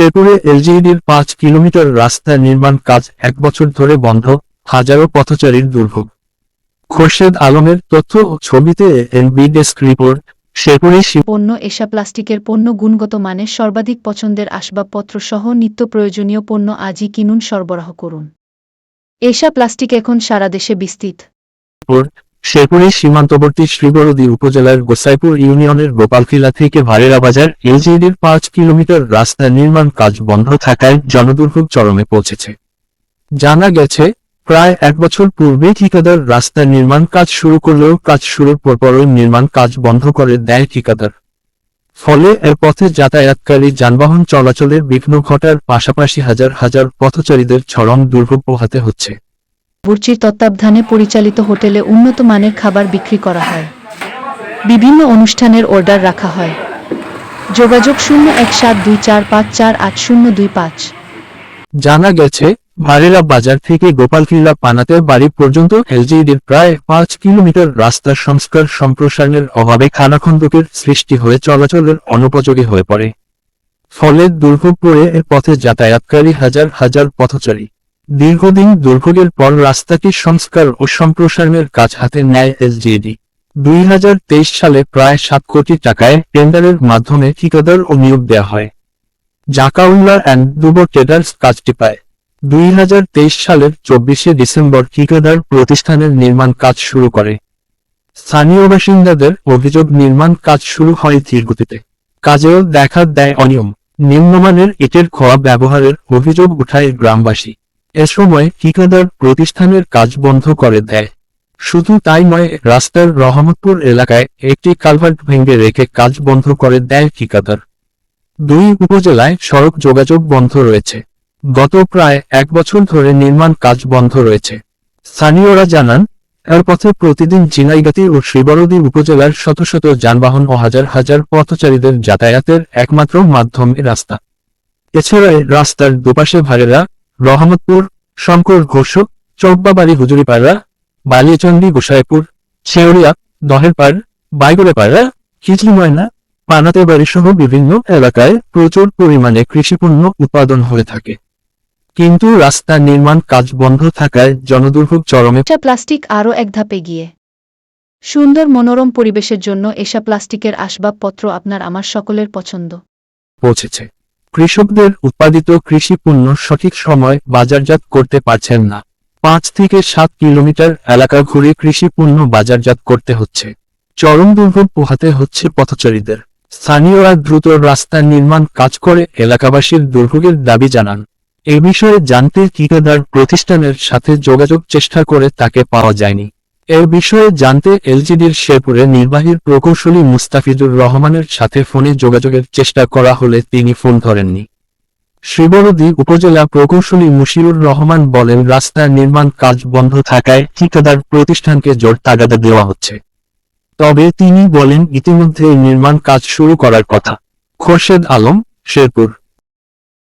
শেরপুরে এলজিইডির পাঁচ কিলোমিটার রাস্তা নির্মাণ কাজ এক বছর ধরে বন্ধ হাজারো পথচারীর দুর্ভোগ। খোরশেদ আলমের তথ্য ও ছবিতে এনবি ডেস্ক রিপোর্ট শেরপুরে পণ্য এশা প্লাস্টিকের পণ্য গুণগত মানের সর্বাধিক পছন্দের আসবাবপত্র সহ নিত্য প্রয়োজনীয় পণ্য আজই কিনুন সরবরাহ করুন। এশা প্লাস্টিক এখন সারা দেশে বিস্তৃত। শেরপুরে সীমান্তবর্তী শ্রীবরদী উপজেলার গোসাইপুর ইউনিয়নের গোপালকিলা থেকে ভারেরা বাজার এলজিইডির পাঁচ কিলোমিটার রাস্তা নির্মাণ কাজ বন্ধ থাকায় জনদুর্ভোগ চরমে পৌঁছেছে। জানা গেছে, প্রায় এক বছর পূর্বে ঠিকাদার রাস্তা নির্মাণ কাজ শুরু করলেও কাজ শুরুর পরপরই নির্মাণ কাজ বন্ধ করে দেয় ঠিকাদার। ফলে এর পথে যাতায়াতকারী যানবাহন চলাচলের বিঘ্ন ঘটার পাশাপাশি হাজার হাজার পথচারীদের চরম দুর্ভোগ পোহাতে হচ্ছে। বুর্চির তত্ত্বাবধানে পরিচালিত হোটেলে উন্নত মানের খাবার বিক্রি করা হয়। বিভিন্ন অনুষ্ঠানের অর্ডার রাখা হয়। যোগাযোগ শূন্য এক সাত দুই চার পাঁচ চার আট শূন্য দুই পাঁচ। জানা গেছে ভারেরা বাজার থেকে গোপালকিল্লা পানাতে বাড়ি পর্যন্ত এলজিইডির প্রায় পাঁচ কিলোমিটার রাস্তার সংস্কার সম্প্রসারণের অভাবে খানাখন্দকের সৃষ্টি হয়ে চলাচলের অনুপযোগী হয়ে পড়ে। ফলে দুর্ভোগ পড়ে এ পথে যাতায়াতকারী হাজার হাজার পথচারী। দীর্ঘদিন দুর্ভোগের পর রাস্তাটি সংস্কার ও সম্প্রসারণের কাজ হাতে নেয় এলজিইডি দুই সালে প্রায় সাত কোটি টাকায় টেন্ডারের মাধ্যমে ঠিকাদার ও নিয়োগ দেওয়া হয়। জাকাউল্লা অ্যান্ড দুবো ট্রেডার্স কাজটি পায়। দুই হাজার তেইশ সালের চব্বিশে ডিসেম্বর ঠিকাদার প্রতিষ্ঠানের নির্মাণ কাজ শুরু করে। স্থানীয় বাসিন্দাদের অভিযোগ, নির্মাণ কাজ শুরু হয় ধীরগতিতে। কাজেও দেখা দেয় অনিয়ম। নিম্নমানের ইটের খোয়া ব্যবহারের অভিযোগ উঠায় গ্রামবাসী। এ সময় ঠিকাদার প্রতিষ্ঠানের কাজ বন্ধ করে দেয়। শুধু তাই নয়, রাস্তার রহমতপুর এলাকায় একটি কালভার্ট ভেঙে রেখে কাজ বন্ধ করে দেয় ঠিকাদার। দুই উপজেলায় সড়ক যোগাযোগ বন্ধ রয়েছে। গত প্রায় এক বছর ধরে নির্মাণ কাজ বন্ধ রয়েছে। স্থানীয়রা জানান, এর পথে প্রতিদিন জিনাইগাতি ও শ্রীবরদী উপজেলার শত শত যানবাহন ও হাজার হাজার পথচারীদের যাতায়াতের একমাত্র মাধ্যম রাস্তা। এছাড়া রাস্তার দুপাশে ভারেরা রহমতপুর শঙ্কর ঘোষ চৌব্বাবাড়ি হুজুরিপাড়া বালিয়াচন্ডী গোসাইপুর শেওরিয়া দহেরপাড় বাইগড়েপাড়া খিচলি ময়না পানাতে বাড়ি সহ বিভিন্ন এলাকায় প্রচুর পরিমাণে কৃষিপণ্য উৎপাদন হয়ে থাকে। কিন্তু রাস্তা নির্মাণ কাজ বন্ধ থাকায় জনদুর্ভোগ চরমে প্লাস্টিক আরও এক ধাপে গিয়ে সুন্দর মনোরম পরিবেশের জন্য এসা প্লাস্টিকের আসবাবপত্র আপনার আমার সকলের পছন্দ। পৌঁছেছে। কৃষকদের উৎপাদিত কৃষি পণ্য সঠিক সময় বাজারজাত করতে পারছেন না। পাঁচ থেকে সাত কিলোমিটার এলাকা ঘুরে কৃষি পণ্য বাজারজাত করতে হচ্ছে। চরম দুর্ভোগ পোহাতে হচ্ছে পথচারীদের। স্থানীয়রা দ্রুত রাস্তা নির্মাণ কাজ করে এলাকাবাসীর দুর্ভোগের দাবি জানান। এ বিষয়ে জানতে ঠিকাদার প্রতিষ্ঠানের সাথে যোগাযোগ চেষ্টা করে তাকে পাওয়া যায়নি। এ বিষয়ে জানতে এলজিডির শেরপুরে নির্বাহীর প্রকৌশলী মুস্তাফিজুর রহমানের সাথে ফোনে যোগাযোগের চেষ্টা করা হলে তিনি ফোন ধরেননি। শ্রীবরদী উপজেলা প্রকৌশলী মুশিরুর রহমান বলেন রাস্তা নির্মাণ কাজ বন্ধ থাকায় ঠিকাদার প্রতিষ্ঠানকে জোর তাগাদা দেওয়া হচ্ছে। তবে তিনি বলেন ইতিমধ্যে নির্মাণ কাজ শুরু করার কথা। খোরশেদ আলম, শেরপুর।